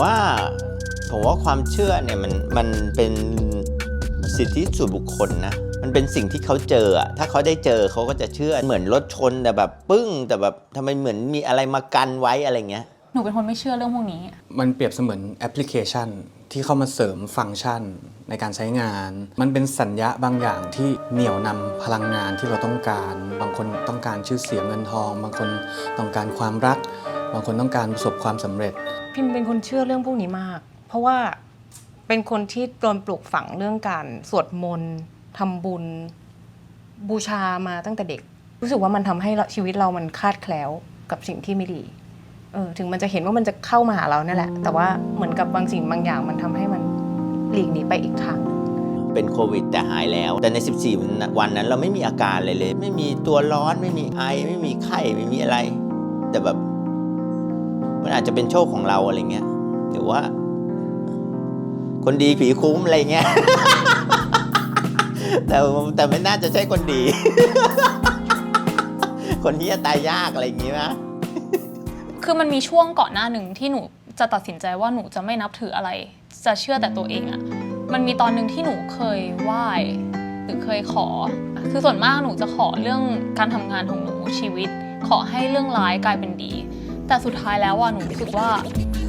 ว่าความเชื่อเนี่ยมันมันเป็นสิทธิส่วนบุคคลนะมันเป็นสิ่งที่เขาเจออะถ้าเขาได้เจอเขาก็จะเชื่อเหมือนรถชนแต่แบบปึ้ง แต่แบบทำไมเหมือนมีอะไรมากันไว้อะไรเงี้ยหนูเป็นคนไม่เชื่อเรื่องพวกนี้ มันเปรียบเสมือนแอปพลิเคชันที่เข้ามาเสริมฟังก์ชันในการใช้งาน มันเป็นสัญญาบางอย่างที่เหนี่ยวนำพลังงานที่เราต้องการ บางคนต้องการชื่อเสียงเงินทอง บางคนต้องการความรัก บางคนต้องการประสบความสำเร็จ พิมเป็นคนเชื่อเรื่องพวกนี้มาก เพราะว่าเป็นคนที่โดนปลูกฝังเรื่องการสวดมนต์ทำบุญ บูชามาตั้งแต่เด็ก รู้สึกว่ามันทำให้เราชีวิตเรามันคลาดแคล้วกับสิ่งที่ไม่ดีเออถึงมันจะเห็นว่ามันจะเข้ามาหาเรานั่นแหละ แต่ว่าเหมือนกับบางสิ่งบางอย่างมันทำให้มันหลีกหนีไปอีกทางหนึ่งเป็นโควิดแต่หายแล้ว แต่ใน 14 วันนั้นเราไม่มีอาการเลยเลย ไม่มีตัวร้อนไม่มีไอ ไม่มีไข้ไม่มีอะไร แต่แบบ มันอาจจะเป็นโชคของเราอะไรเงี้ยหรือว่า คนดีผีคุ้มอะไรเงี้ย แต่แต่ไม่น่าจะใช่คนดี คนที่จะตายยากอะไรอย่างงี้นะคือมันมีช่วงก่อนหน้าหนึ่งที่หนูจะตัดสินใจว่าหนูจะไม่นับถืออะไร จะเชื่อแต่ตัวเองอะมันมีตอนหนึ่งที่หนูเคยไหว้หรือเคยขอ คือส่วนมากหนูจะขอเรื่องการทำงานของหนูชีวิต ขอให้เรื่องร้ายกลายเป็นดี แต่สุดท้ายแล้วอะหนูรู้สึกว่า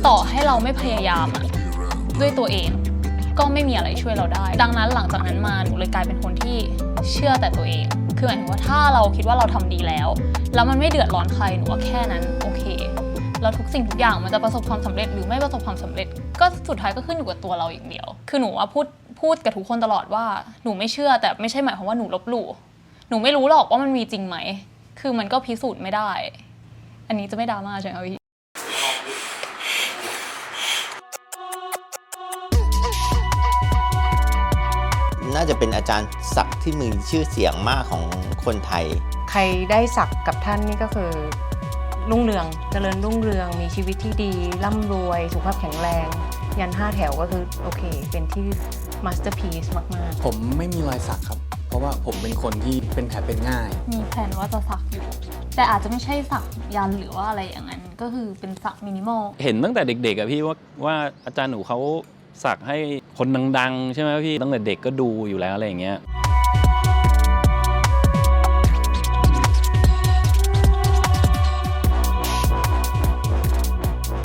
ต่อให้เราไม่พยายามอะด้วยตัวเอง ก็ไม่มีอะไรช่วยเราได้ ดังนั้นหลังจากนั้นมาหนูเลยกลายเป็นคนที่เชื่อแต่ตัวเอง คือหมายถึงว่าถ้าเราคิดว่าเราทำดีแล้ว แล้วมันไม่เดือดร้อนใครหนูว่าแค่นั้นโอเคแล้วทุกสิ่งทุกอย่างมันจะประสบความสำเร็จหรือไม่ประสบความสำเร็จ ก็สุดท้ายก็ขึ้นอยู่กับตัวเราอย่างเดียว คือหนูว่าพูดพูดกับทุกคนตลอดว่าหนูไม่เชื่อแต่ไม่ใช่หมายความว่าหนูลบหลู่หนูไม่รู้หรอกว่ามันมีจริงไหม คือมันก็พิสูจน์ไม่ได้ อันนี้จะไม่ดราม่าใช่ไหมพี่น่าจะเป็นอาจารย์ศักดิ์ที่มีชื่อเสียงมากของคนไทย ใครได้สักกับท่านนี่ก็คือรุ่งเรืองเจริญรุ่งเรืองมีชีวิตที่ดี ร่ำรวย สุขภาพแข็งแรง ยันห้าแถวก็คือโอเค เป็นที่มาสเตอร์พี e มาก ผมไม่มีรอยสักครับ เพราะว่าผมเป็นคนที่เป็นแผลเป็นง่าย มีแผนว่าจะสักอยู่ แต่อาจจะไม่ใช่สักยันต์หรือว่าอะไรอย่างนั้น ก็คือเป็นสักมินิมอล เห็นตั้งแต่เด็กๆอะพี่ว่าว่าอาจารย์หนูเขาสักให้คนดังๆ ใช่ไหมพี่ตั้งแต่เด็กก็ดูอยู่แล้วอะไรอย่างเงี้ย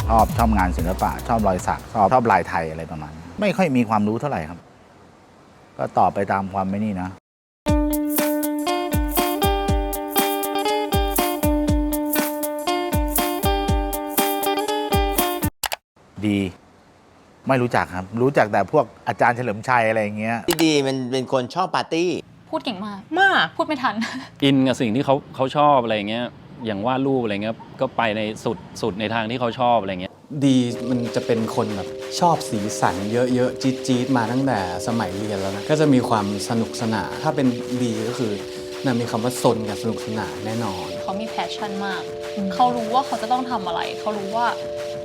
ชอบชอบงานศิลปะ ชอบรอยสักชอบชอบลายไทยอะไรประมาณนี้ไม่ค่อยมีความรู้เท่าไหร่ครับ ก็ตอบไปตามความไม่นี่นะ ดี ไม่รู้จักครับ รู้จักแต่พวกอาจารย์เฉลิมชัยอะไรอย่างเงี้ยที่ดีมันเป็นคนชอบปาร์ตี้ พูดเก่งมากๆมาก พูดไม่ทัน อินกับสิ่งที่เขาเขาชอบอะไรอย่างเงี้ย อย่างวาดรูปอะไรเงี้ย ก็ไปในสุดสุดในทางที่เขาชอบอะไรเงี้ย ดีมันจะเป็นคนแบบชอบสีสันเยอะๆจี๊ดๆมาตั้งแต่สมัยเรียนแล้วนะ ก็จะมีความสนุกสนานถ้าเป็นดีก็คือน่ามีคำว่าซนกับสนุกสนานแน่นอน เขามีแพชชั่นมาก เขารู้ว่าเขาจะต้องทำอะไร เขารู้ว่า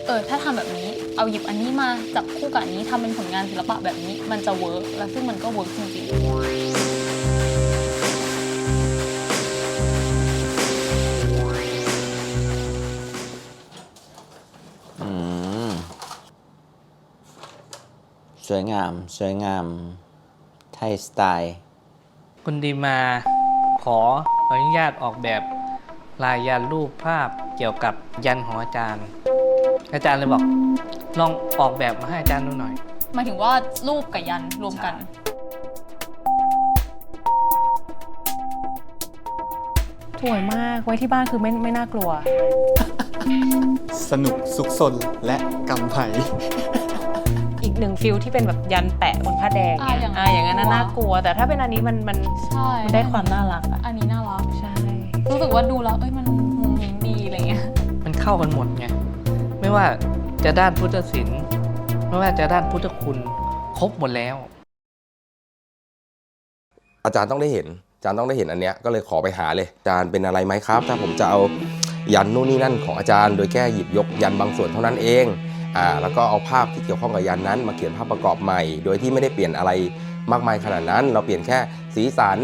เออถ้าทำแบบนี้เอาหยิบอันนี้มาจับคู่กับอันนี้ทำเป็นผลงานศิลปะแบบนี้มันจะเวิร์กแล้วซึ่งมันก็เวิร์กจริงๆอืมสวยงาม สวยงาม ไทยสไตล์ คุณดีมาขออนุญาตออกแบบลายยันรูปภาพเกี่ยวกับยันของอาจารย์ อาจารย์เลยบอก ลองออกแบบมาให้อาจารย์ดูหน่อย หมายถึงว่ารูปกับยันรวมกันสวยมากไว้ที่บ้านคือไม่ไม่น่ากลัว สนุกสุขสนและกำไพอีกหนึ่งฟิลที่เป็นแบบยันแปะบนผ้าแดงอ่าอย่างนั้น อ่าอย่างนั้นน่ะกลัวน่ากลัว แต่ถ้าเป็นอันนี้มันมันใช่มันได้ความน่ารักอะอันนี้น่ารัก ใช่ รู้สึกว่าดูแล้ว เอ้ยมันมุงมิงดีอะไรเงี้ย มันเข้ากันหมดไง ไม่ว่าจะด้านพุทธศิลป์ ไม่ว่าจะด้านพุทธคุณ ครบหมดแล้ว อาจารย์ต้องได้เห็น อาจารย์ต้องได้เห็นอันเนี้ยก็เลยขอไปหาเลย อาจารย์เป็นอะไรไหมครับ ถ้าผมจะเอายันนู่นนี่นั่นของอาจารย์ โดยแค่หยิบยกยันบางส่วนเท่านั้นเอง อ่า แล้วก็เอาภาพที่เกี่ยวข้องกับยันนั้นมาเขียนภาพประกอบใหม่ โดยที่ไม่ได้เปลี่ยนอะไรมากมายขนาดนั้น เราเปลี่ยนแค่สีสัน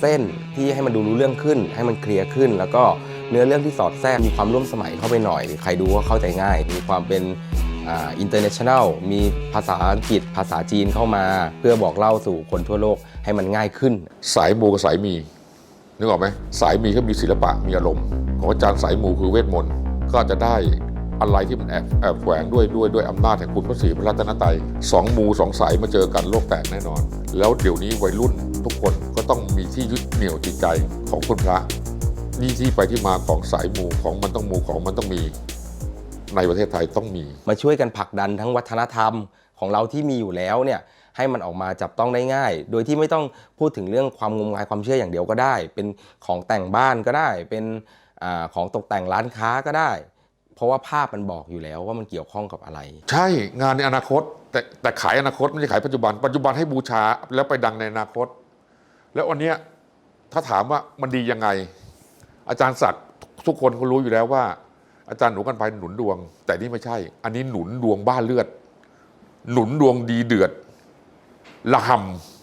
เส้นที่ให้มันดูรู้เรื่องขึ้น ให้มันเคลียร์ขึ้น แล้วก็ เนื้อเรื่องที่สอดแทรกมีความร่วมสมัยเข้าไปหน่อย ใครดูก็เข้าใจง่าย มีความเป็นอินเตอร์เนชั่นแนลมีภาษาอังกฤษ ภาษาจีนเข้ามา เพื่อบอกเล่าสู่คนทั่วโลกให้มันง่ายขึ้น สายมูกับสายมีนึกออกไหมสายมีเขามีศิลปะมีอารมณ์ของอาจารย์สายมูคือเวทมนต์ก็จะได้อะไรที่มันแอบแอบแฝงด้วยด้วยด้วยอำนาจแห่งคุณพระศรีพระรัตนตรัยสองมูสองสายมาเจอกันโลกแตกแน่นอน แล้วเดี๋ยวนี้วัยรุ่นทุกคนก็ต้องมีที่ยึดเหนี่ยวจิตใจของคุณพระ นี่ที่ไปที่มาของสายมูของมันต้องมูของมันต้องมีในประเทศไทยต้องมี มาช่วยกันผลักดันทั้งวัฒนธรรมของเราที่มีอยู่แล้วเนี่ยให้มันออกมาจับต้องได้ง่าย โดยที่ไม่ต้องพูดถึงเรื่องความงมงายความเชื่ออย่างเดียวก็ได้ เป็นของแต่งบ้านก็ได้ เป็นอาของตกแต่งร้านค้าก็ได้ เพราะว่าภาพมันบอกอยู่แล้วว่ามันเกี่ยวข้องกับอะไร ใช่งานในอนาคต แต่แต่ขายอนาคตไม่ใช่ขายปัจจุบัน ปัจจุบันให้บูชาแล้วไปดังในอนาคต แล้ววันเนี้ยถ้าถามว่ามันดียังไง อาจารย์ศักดิ์ทุกคนเขารู้อยู่แล้วว่า อาจารย์หนูกันไปหนุนดวง แต่นี่ไม่ใช่ อันนี้หนุนดวงบ้านเลือด หนุนดวงดีเดือดละหำ